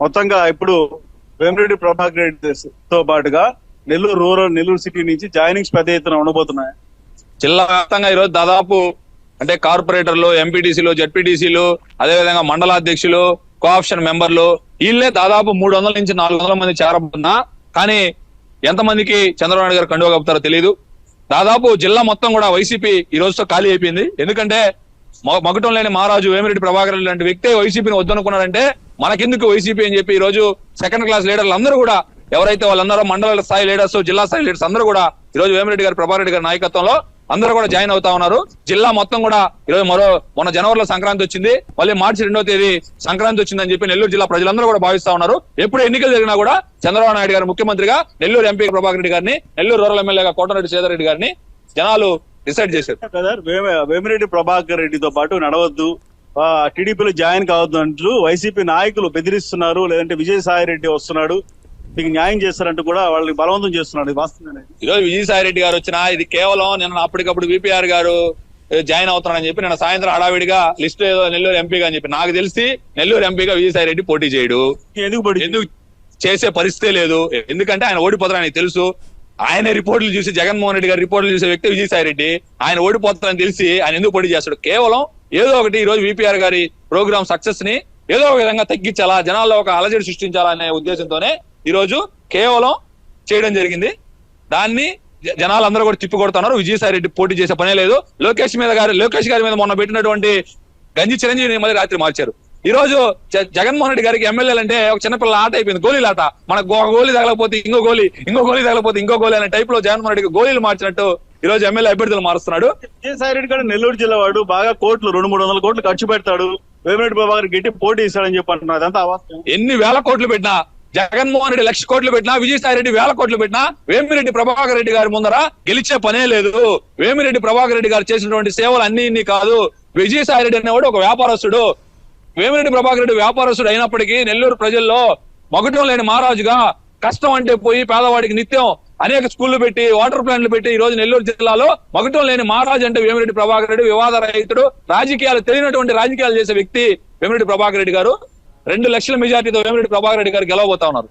మొత్తంగా ఇప్పుడు వేమిరెడ్డి ప్రభాకర్ రెడ్డి తో పాటుగా నెల్లూరు రూరల్ నెల్లూరు సిటీ నుంచి జాయినింగ్స్ పెద్ద ఎత్తున ఉండబోతున్నాయి. జిల్లా వ్యాప్తంగా ఈరోజు దాదాపు అంటే కార్పొరేటర్లు ఎంపీటీసీలు జడ్పీటీసీలు అదేవిధంగా మండలాధ్యక్షులు కోఆప్షన్ మెంబర్లు వీళ్ళే దాదాపు మూడు వందల నుంచి నాలుగు వందల మంది చేరబోతున్నా. కానీ ఎంతమందికి చంద్రబాబు నాయుడు గారు కండువా కప్పుతారో తెలియదు దాదాపు జిల్లా మొత్తం కూడా వైసీపీ ఈ రోజుతో ఖాళీ అయిపోయింది. ఎందుకంటే మ- మకుటం లేని మహారాజు వేమిరెడ్డి ప్రభాకర్ లాంటి వ్యక్తే వైసీపీని వద్దనుకున్నాడంటే మనకెందుకు వైసీపీ అని చెప్పి ఈ రోజు సెకండ్ క్లాస్ లీడర్లు అందరూ కూడా ఎవరైతే వాళ్ళందరూ మండల స్థాయి లీడర్స్ జిల్లా స్థాయి లీడర్స్ అందరూ కూడా ఈ రోజు వేమిరెడ్డి గారి ప్రభారెడ్డి రెడ్డి గారి నాయకత్వంలో అందరూ కూడా జాయిన్ అవుతా ఉన్నారు. జిల్లా మొత్తం కూడా ఈరోజు మరో మొన్న జనవరిలో సంక్రాంతి వచ్చింది. మళ్ళీ మార్చి రెండో తేదీ సంక్రాంతి వచ్చిందని చెప్పి నెల్లూరు జిల్లా ప్రజలందరూ కూడా భావిస్తా ఉన్నారు. ఎప్పుడు ఎన్నికలు జరిగినా కూడా చంద్రబాబు నాయుడు గారు ముఖ్యమంత్రిగా నెల్లూరు ఎంపీ ప్రభాకర్ రెడ్డి గారిని నెల్లూరు రూరల్ ఎమ్మెల్యేగా కోటరెడ్డి సేదర్ రెడ్డి గారిని జనాలు డిసైడ్ చేశారు. వేమిరెడ్డి ప్రభాకర్ రెడ్డితో పాటు నడవద్దు. టీడీపీలో జాయిన్ కావద్దు అంటూ వైసీపీ నాయకులు బెదిరిస్తున్నారు లేదంటే విజయసాయి రెడ్డి వస్తున్నాడు మీకు న్యాయం చేస్తారంటూ కూడా వాళ్ళని బలవంతం చేస్తున్నాడు ఇది వాస్తవమే ఈ రోజు విజయసాయి రెడ్డి గారు వచ్చిన ఇది కేవలం నిన్న అప్పటికప్పుడు విపిఆర్ గారు జాయిన్ అవుతున్నారని చెప్పి నిన్న సాయంత్రం హడావిడిగా లిస్ట్ ఏదో నెల్లూరు ఎంపీగా అని చెప్పి నాకు తెలిసి నెల్లూరు ఎంపీగా విజయసాయి రెడ్డి పోటీ చేయడు? ఎందుకు చేసే పరిస్థితే లేదు. ఎందుకంటే ఆయన ఓడిపోతారని ఆయనకు తెలుసు. ఆయన రిపోర్టులు చూసి జగన్మోహన్ రెడ్డి గారి రిపోర్టులు చూసే వ్యక్తి విజయసాయి రెడ్డి ఆయన ఓడిపోతారని తెలిసి ఆయన ఎందుకు పోటీ చేస్తాడు? కేవలం ఏదో ఒకటి ఈ రోజు విపిఆర్ గారి ప్రోగ్రామ్ సక్సెస్ని ఏదో ఒక విధంగా తగ్గించాలా? జనాల్లో ఒక అలజడి సృష్టించాలా అనే ఉద్దేశంతోనే ఈ రోజు కేవలం చేయడం జరిగింది. దాన్ని జనాలందరూ కూడా తిప్పి కొడుతున్నారు విజయసాయి రెడ్డి పోటీ చేసే పనే లేదు. లోకేష్ మీద గారి లోకేష్ గారి మీద మొన్న పెట్టినటువంటి గంజి చిరంజీవిని మళ్ళీ రాత్రి మార్చారు. ఈ రోజు జగన్మోహన్ రెడ్డి గారికి ఎమ్మెల్యేలు అంటే ఒక చిన్నపిల్ల ఆట అయిపోయింది. గోళీల ఆట. మనకు ఒక గోళీ తగలకపోతే ఇంకో గోళీ ఇంకో గోళీ తగలకపోతే ఇంకో గోళీ అనే టైప్లో జగన్మోహన్ రెడ్డికి గోళీలు మార్చినట్టు ఈ రోజు ఎమ్మెల్యే అభ్యర్థులు మారుస్తున్నాడు. విజయసాయి రెడ్డి కూడా నెల్లూరు జిల్లా వాడు బాగా కోట్లు రెండు మూడు వందల కోట్లు ఖర్చు పెడతాడు. వేమిరెడ్డి ప్రభాకర్ గట్టి పోటీ ఇస్తాడని చెప్పి అంటున్నారు. అదంతా ఎన్ని వేల కోట్లు పెట్టినా జగన్మోహన్ రెడ్డి లక్ష కోట్లు పెట్టినా విజయసాయి రెడ్డి వేల కోట్లు పెట్టినా వేమిరెడ్డి ప్రభాకర్ రెడ్డి గారి ముందర గెలిచే పనే లేదు. వేమిరెడ్డి ప్రభాకర్ రెడ్డి గారు చేసినటువంటి సేవలు అన్ని ఇన్ని కాదు. విజయసాయి రెడ్డి అనేవాడు ఒక వ్యాపారస్తుడు. వేమిరెడ్డి ప్రభాకర్ రెడ్డి వ్యాపారస్తుడు అయినప్పటికీ నెల్లూరు ప్రజల్లో మగుటం లేని మహారాజుగా కష్టం అంటే పోయి పేదవాడికి నిత్యం అనేక స్కూళ్ళు పెట్టి వాటర్ ప్లాంట్లు పెట్టి ఈ రోజు నెల్లూరు జిల్లాలో మగుటం లేని మహారాజు అంటే వేమిరెడ్డి ప్రభాకర్ రెడ్డి వివాద రహితుడు రాజకీయాలు తెలియనటువంటి రాజకీయాలు చేసే వ్యక్తి వేమిరెడ్డి ప్రభాకర్ రెడ్డి గారు. రెండు లక్షల మెజార్టీతో వేమిరెడ్డి ప్రభాకర్ రెడ్డి గారు గెలవబోతా ఉన్నారు.